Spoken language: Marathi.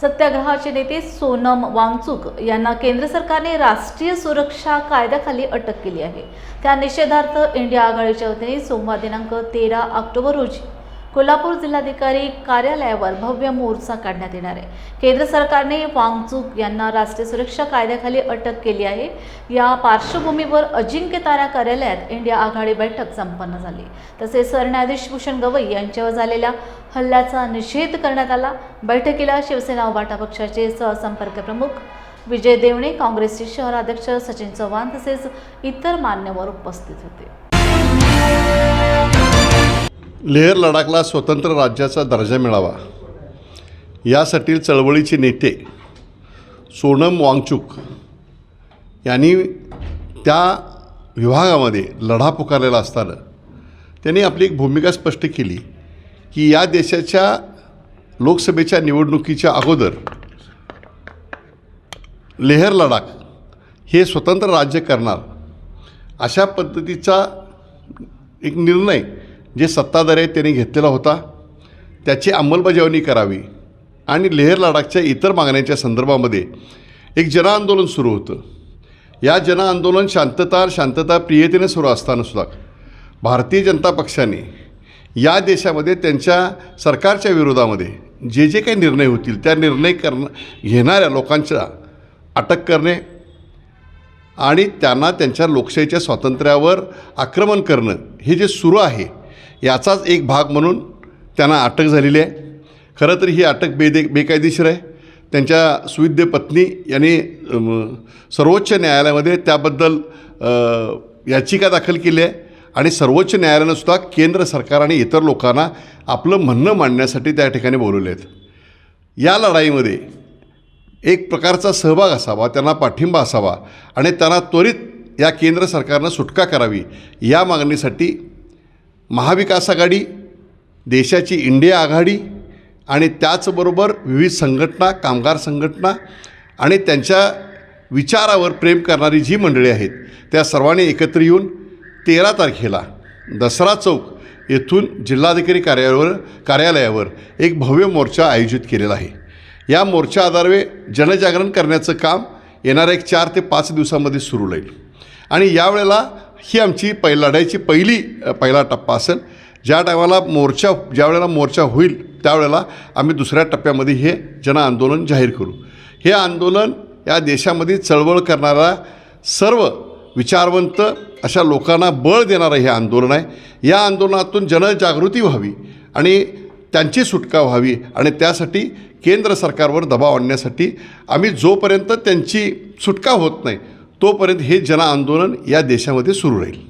सत्याग्रहाचे नेते सोनम वांगचुक यांना केंद्र सरकारने राष्ट्रीय सुरक्षा कायद्याखाली अटक केली आहे. त्या निषेधार्थ इंडिया आघाडीच्या वतीने सोमवार दिनांक तेरा ऑक्टोबर रोजी कोल्हापूर जिल्हाधिकारी कार्यालयावर भव्य मोर्चा काढण्यात येणार आहे. केंद्र सरकारने वांगचूक यांना राष्ट्रीय सुरक्षा कायद्याखाली अटक केली आहे. या पार्श्वभूमीवर अजिंक्यतारा कार्यालयात इंडिया आघाडी बैठक संपन्न झाली. तसेच सरन्यायाधीश भूषण गवई यांच्यावर झालेल्या हल्ल्याचा निषेध करण्यात आला. बैठकीला शिवसेना उभाटा पक्षाचे सहसंपर्क प्रमुख विजय देवणे काँग्रेसचे शहराध्यक्ष सचिन चव्हाण तसेच इतर मान्यवर उपस्थित होते. लेह लडाखला स्वतंत्र राज्याचा दर्जा मिळावा. यासाठी चळवळीचे नेते सोनम वांगचुक यांनी त्या विभागामध्ये लढा पुकारलेला असताना त्यांनी आपली एक भूमिका स्पष्ट केली की या देशाच्या लोकसभेच्या निवडणुकीच्या अगोदर लेहर लडाख हे स्वतंत्र राज्य करणार अशा पद्धतीचा एक निर्णय जे सत्ताधारी त्यांनी घेतलेला होता त्याची अंमलबजावणी करावी आणि लेह लडाखच्या इतर मागण्यांच्या संदर्भामध्ये एक जनआंदोलन सुरू होतं. या जनआंदोलन शांतता शांतता प्रियतेने सुरू असतानासुद्धा भारतीय जनता पक्षाने या देशामध्ये त्यांच्या सरकारच्या विरोधामध्ये जे जे काही निर्णय होतील त्या निर्णय करणं घेणाऱ्या लोकांच्या अटक करणे आणि त्यांना त्यांच्या लोकशाहीच्या स्वातंत्र्यावर आक्रमण करणं हे जे सुरू आहे याचाच एक भाग म्हणून त्यांना अटक झालेली आहे. खरं तर ही अटक बेदे बेकायदेशीर आहे. त्यांच्या सुविद्य पत्नी यांनी सर्वोच्च न्यायालयामध्ये त्याबद्दल याचिका दाखल केली आहे. आणि सर्वोच्च न्यायालयानं सुद्धा केंद्र सरकार आणि इतर लोकांना आपलं म्हणणं मांडण्यासाठी त्या ठिकाणी बोलवले आहेत. या लढाईमध्ये एक प्रकारचा सहभाग असावा त्यांना पाठिंबा असावा आणि त्यांना त्वरित या केंद्र सरकारनं सुटका करावी या मागणीसाठी महाविकास आघाडी देशाची इंडिया आघाडी आणि त्याचबरोबर विविध संघटना कामगार संघटना आणि त्यांच्या विचारावर प्रेम करणारी जी मंडळी आहेत त्या सर्वांनी एकत्र येऊन तेरा तारखेला दसरा चौक येथून जिल्हाधिकारी कार्यालयावर कार्यालयावर एक भव्य मोर्चा आयोजित केलेला आहे. या मोर्चा आधारे जनजागरण करण्याचं काम येणाऱ्या एक चार ते पाच दिवसामध्ये सुरू राहील. आणि यावेळेला ही आमची पै लढाईची पहिली पहिला टप्पा असेल. ज्या टायमाला मोर्चा ज्या वेळेला मोर्चा होईल त्यावेळेला आम्ही दुसऱ्या टप्प्यामध्ये हे जनआंदोलन जाहीर करू. हे आंदोलन या देशामध्ये चळवळ करणारा सर्व विचारवंत अशा लोकांना बळ देणारं हे आंदोलन आहे. या आंदोलनातून जनजागृती व्हावी आणि त्यांची सुटका व्हावी आणि त्यासाठी केंद्र सरकारवर दबाव आणण्यासाठी आम्ही जोपर्यंत त्यांची सुटका होत नाही तोपर्यंत हे जनआंदोलन या देशामध्ये सुरू राहील.